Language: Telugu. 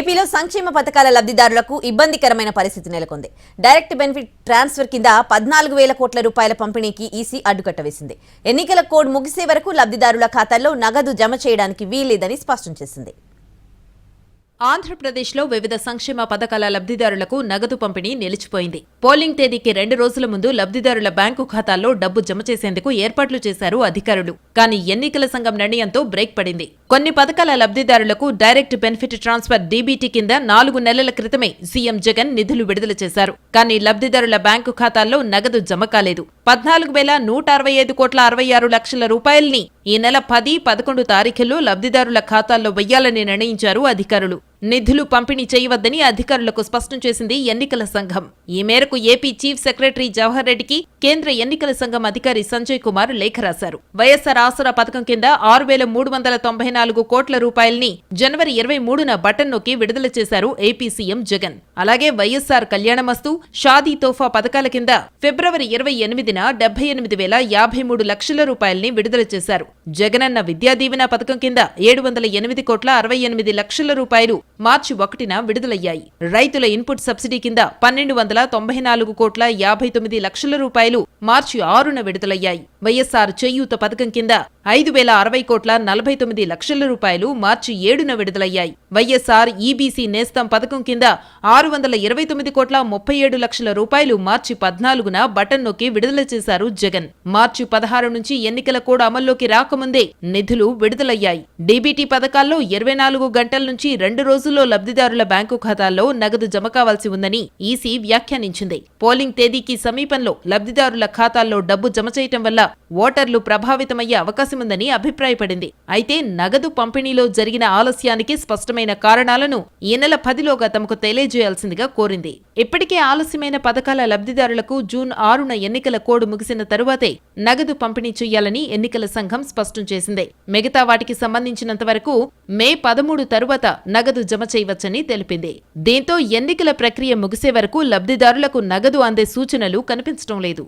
ఏపీలో సంక్షేమ పథకాల లబ్ధిదారులకు ఇబ్బందికరమైన పరిస్థితి నెలకొంది. డైరెక్ట్ బెనిఫిట్ ట్రాన్స్ఫర్ కింద పద్నాలుగు వేల కోట్ల రూపాయల పంపిణీకి ఈసీ అడ్డుకట్ట వేసింది. ఎన్నికల కోడ్ ముగిసే వరకు లబ్ధిదారుల ఖాతాల్లో నగదు జమ చేయడానికి వీల్లేదని స్పష్టం చేసింది. ఆంధ్రప్రదేశ్లో వివిధ సంక్షేమ పథకాల లబ్ధిదారులకు నగదు పంపిణీ నిలిచిపోయింది. పోలింగ్ తేదీకి రెండు రోజుల ముందు లబ్ధిదారుల బ్యాంకు ఖాతాల్లో డబ్బు జమ చేసేందుకు ఏర్పాట్లు చేశారు అధికారులు. కానీ ఎన్నికల సంఘం నిర్ణయంతో బ్రేక్ పడింది. కొన్ని పథకాల లబ్ధిదారులకు డైరెక్ట్ బెనిఫిట్ ట్రాన్స్ఫర్ డీబీటీ కింద నాలుగు నెలల క్రితమే సీఎం జగన్ నిధులు విడుదల చేశారు. కానీ లబ్ధిదారుల బ్యాంకు ఖాతాల్లో నగదు జమ కాలేదు. పద్నాలుగు వేల నూట అరవై ఐదు కోట్ల అరవై ఆరు లక్షల రూపాయల్ని ఈ నెల పది పదకొండు తారీఖుల్లో లబ్ధిదారుల ఖాతాల్లో వెయ్యాలని నిర్ణయించారు అధికారులు. నిధులు పంపిణీ చేయవద్దని అధికారులకు స్పష్టం చేసింది ఎన్నికల సంఘం. ఈ మేరకు ఏపీ చీఫ్ సెక్రటరీ జవహర్ రెడ్డికి కేంద్ర ఎన్నికల సంఘం అధికారి సంజయ్ కుమార్ లేఖ రాశారు. వైఎస్సార్ ఆసరా పథకం కింద ఆరు వేల మూడు వందల తొంభై నాలుగు కోట్ల రూపాయల్ని జనవరి ఇరవై మూడున బటన్ నొక్కి విడుదల చేశారు ఏపీ సీఎం జగన్. అలాగే వైఎస్సార్ కళ్యాణమస్తు షాదీ తోఫా పథకాల కింద ఫిబ్రవరి ఇరవై ఎనిమిదిన డెబ్బై ఎనిమిది వేల యాభై మూడు లక్షల రూపాయల్ని విడుదల చేశారు. జగనన్న విద్యా దీవెన పథకం కింద ఏడు వందల ఎనిమిది కోట్ల అరవై ఎనిమిది లక్షల రూపాయలు మార్చి ఒకటిన విడుదలయ్యాయి. రైతుల ఇన్పుట్ సబ్సిడీ కింద పన్నెండు వందల తొంభై నాలుగు కోట్ల యాభై తొమ్మిది లక్షల రూపాయలు మార్చి ఆరున విడుదలయ్యాయి. వైఎస్సార్ చేయూత పథకం కింద ఐదు వేల అరవై కోట్ల నలభై తొమ్మిది లక్షల రూపాయలు మార్చి ఏడున విడుదలయ్యాయి. వైఎస్ఆర్ ఈబీసీ నేస్తం పథకం కింద ఆరు వందల ఇరవై తొమ్మిది కోట్ల ముప్పై ఏడు లక్షల రూపాయలు మార్చి పద్నాలుగున బటన్ నొక్కి విడుదల చేశారు జగన్. మార్చి పదహారు నుంచి ఎన్నికల కోడ్ అమల్లోకి రాకముందే నిధులు విడుదలయ్యాయి. డీబీటీ పథకాల్లో ఇరవై నాలుగు గంటల నుంచి రెండు రోజుల్లో లబ్ధిదారుల బ్యాంకు ఖాతాల్లో నగదు జమ కావాల్సి ఉందని ఈసీ వ్యాఖ్యానించింది. పోలింగ్ తేదీకి సమీపంలో లబ్ధిదారుల ఖాతాల్లో డబ్బు జమ చేయటం వల్ల ఓటర్లు ప్రభావితమయ్యే అవకాశం అవకాశముందని అభిప్రాయపడింది. అయితే నగదు పంపిణీలో జరిగిన ఆలస్యానికి స్పష్టమైన కారణాలను ఈ నెల పదిలోగా తమకు తెలియజేయాల్సిందిగా కోరింది. ఇప్పటికే ఆలస్యమైన పథకాల లబ్ధిదారులకు జూన్ ఆరున ఎన్నికల కోడ్ ముగిసిన తరువాతే నగదు పంపిణీ చేయాలని ఎన్నికల సంఘం స్పష్టం చేసింది. మిగతా వాటికి సంబంధించినంత వరకు మే పదమూడు తరువాత నగదు జమ చేయవచ్చని తెలిపింది. దీంతో ఎన్నికల ప్రక్రియ ముగిసే వరకు లబ్ధిదారులకు నగదు అందే సూచనలు కనిపించడం లేదు.